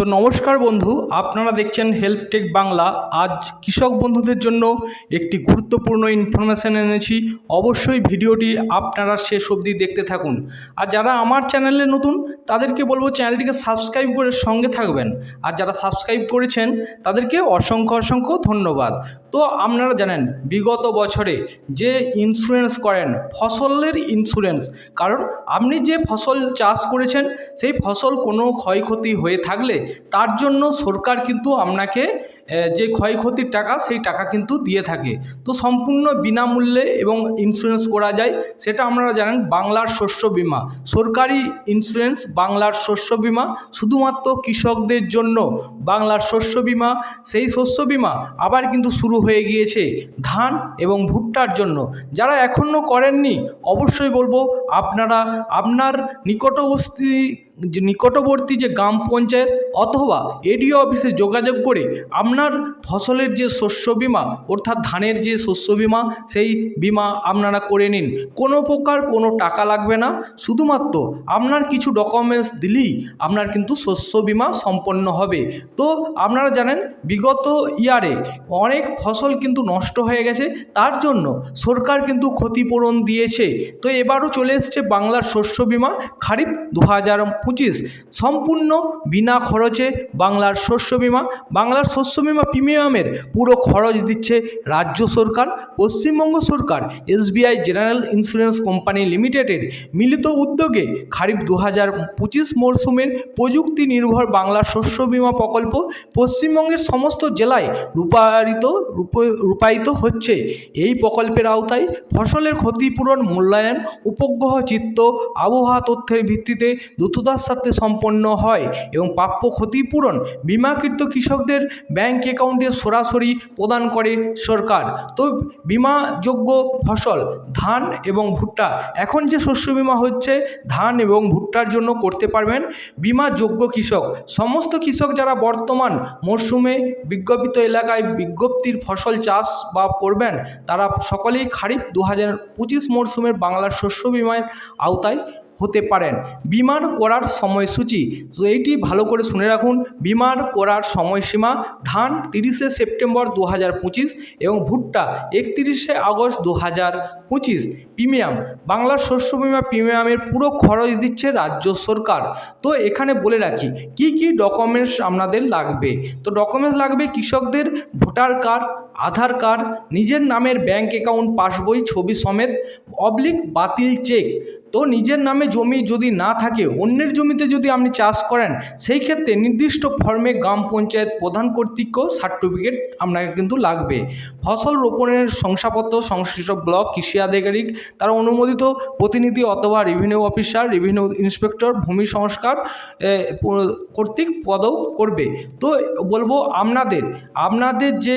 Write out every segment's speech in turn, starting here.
তো নমস্কার বন্ধু, আপনারা দেখছেন হেল্প টেক বাংলা আজ কৃষক বন্ধুদের জন্য একটি গুরুত্বপূর্ণ ইনফরমেশান এনেছি। অবশ্যই ভিডিওটি আপনারা শেষ অবধি দেখতে থাকুন। আর যারা আমার চ্যানেলে নতুন, তাদেরকে বলব চ্যানেলটিকে সাবস্ক্রাইব করে সঙ্গে থাকবেন। আর যারা সাবস্ক্রাইব করেছেন, তাদেরকে অসংখ্য অসংখ্য ধন্যবাদ। তো আপনারা জানেন, বিগত বছরে যে ইন্স্যুরেন্স করেন, ফসলের ইন্স্যুরেন্স কারণ আপনি যে ফসল চাষ করেছেন, সেই ফসল কোনো ক্ষয়ক্ষতি হয়ে থাকলে তার জন্য সরকার কিন্তু আপনাকে যে ক্ষয়ক্ষতির টাকা, সেই টাকা কিন্তু দিয়ে থাকে। তো সম্পূর্ণ বিনামূল্যে এবং ইন্স্যুরেন্স করা যায়, সেটা আপনারা জানেন, বাংলার শস্য বীমা। সরকারি ইন্স্যুরেন্স বাংলার শস্য বীমা, শুধুমাত্র কৃষকদের জন্য বাংলার শস্য বীমা, সেই শস্য বীমা আবার কিন্তু শুরু হয়ে গিয়েছে ধান এবং ভুট্টার জন্য। যারা এখনও করেননি, অবশ্যই বলব, আপনারা, আপনার নিকটবর্তী যে নিকটবর্তী যে গ্রাম পঞ্চায়েত অথবা এডিও অফিসে যোগাযোগ করে আপনার ফসলের যে শস্য বীমা, অর্থাৎ ধানের যে শস্য বীমা, সেই বীমা আপনারা করে নিন। কোনো প্রকার কোনো টাকা লাগবে না। শুধুমাত্র আপনার কিছু ডকুমেন্টস দিলেই আপনার কিন্তু শস্য বিমা সম্পন্ন হবে। তো আপনারা জানেন, বিগত ইয়ারে অনেক ফসল কিন্তু নষ্ট হয়ে গেছে। তার জন্য সরকার কিন্তু ক্ষতিপূরণ দিয়েছে। তো এবারও চলে এসছে বাংলার শস্য বীমা, খারিফ দু হাজার পঁচিশ। সম্পূর্ণ বিনা খরচে বাংলার শস্য বীমা, বাংলার শস্য বীমা প্রিমিয়ামের পুরো খরচ দিচ্ছে রাজ্য সরকার, পশ্চিমবঙ্গ সরকার, এসবিআই জেনারেল ইন্স্যুরেন্স কোম্পানি লিমিটেডের মিলিত উদ্যোগে খারিফ দু হাজার পঁচিশ মরশুমের প্রযুক্তি নির্ভর বাংলার শস্য বিমা প্রকল্প পশ্চিমবঙ্গের সমস্ত জেলায় রূপায়িত রূপায়িত হচ্ছে। এই প্রকল্পের আওতায় ফসলের ক্ষতিপূরণ, মূল্যায়ন, উপগ্রহ চিত্ত, আবহাওয়া তথ্যের ভিত্তিতে দ্রুততার সাথে সম্পন্ন হয় এবং প্রাপ্য ক্ষতিপূরণ বিমাকৃত কৃষকদের ব্যাংক অ্যাকাউন্টে সরাসরি প্রদান করে সরকার। তো বিমাযোগ্য ফসল ধান এবং ভুট্টা, এখন যে শস্য বীমা হচ্ছে ধান এবং ভুট্টার জন্য করতে পারবেন বিমাযোগ্য কৃষক। সমস্ত কৃষক যারা বর্তমান মরশুমে বিজ্ঞপিত এলাকায় বিজ্ঞপ্তির ফসল চাষ বা করবেন, তারা সকলেই খারিফ দু হাজার পঁচিশ মরশুমের বাংলার শস্য বিমার আওতায় হতে পারেন। বিমার করার সময়সূচি, তো এইটি ভালো করে শুনে রাখুন। বিমার করার সময়সীমা ধান তিরিশে সেপ্টেম্বর দু হাজার পঁচিশ এবং ভুট্টা একত্রিশে আগস্ট দু পঁচিশ। প্রিমিয়াম বাংলার শস্য বিমা প্রিমিয়ামের পুরো খরচ দিচ্ছে রাজ্য সরকার। তো এখানে বলে রাখি, কি কি ডকুমেন্টস আপনাদের লাগবে? তো ডকুমেন্টস লাগবে কৃষকদের ভোটার কার্ড, আধার কার্ড, নিজের নামের ব্যাংক অ্যাকাউন্ট পাসবই ছবি সমেত অবলিক বাতিল চেক তো নিজের নামে জমি যদি না থাকে, অন্যের জমিতে যদি আপনি চাষ করেন, সেই ক্ষেত্রে নির্দিষ্ট ফর্মে গ্রাম পঞ্চায়েত প্রধান কর্তৃক সার্টিফিকেট আপনাকে কিন্তু লাগবে। ফসল রোপণের শংসাপত্র, সংশ্লিষ্ট ব্লক, কৃষি আধিকারিক, তার অনুমোদিত প্রতিনিধি অথবা রেভিনিউ অফিসার রেভিনিউ ইন্সপেক্টর ভূমি সংস্কার কর্তৃক পদও করবে। তো বলব আপনাদের আপনাদের যে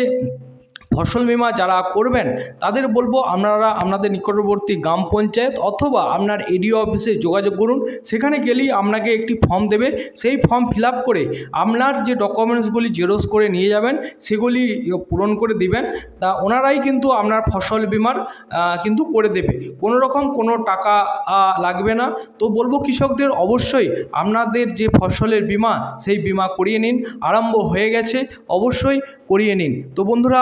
ফসল বীমা যারা করবেন, তাদের বলব আপনারা আপনাদের নিকটবর্তী গ্রাম পঞ্চায়েত অথবা আপনার এডিও অফিসে যোগাযোগ করুন। সেখানে গেলেই আপনাকে একটি ফর্ম দেবে। সেই ফর্ম ফিল করে আপনার যে ডকুমেন্টসগুলি জেরক্স করে নিয়ে যাবেন, সেগুলি পূরণ করে দিবেন। তা ওনারাই কিন্তু আপনার ফসল বিমার কিন্তু করে দেবে। কোনো রকম কোনো টাকা লাগবে না। তো বলব কৃষকদের অবশ্যই আপনাদের যে ফসলের বিমা, সেই বিমা করিয়ে নিন। আরম্ভ হয়ে গেছে। অবশ্যই করিয়ে নিন। তো বন্ধুরা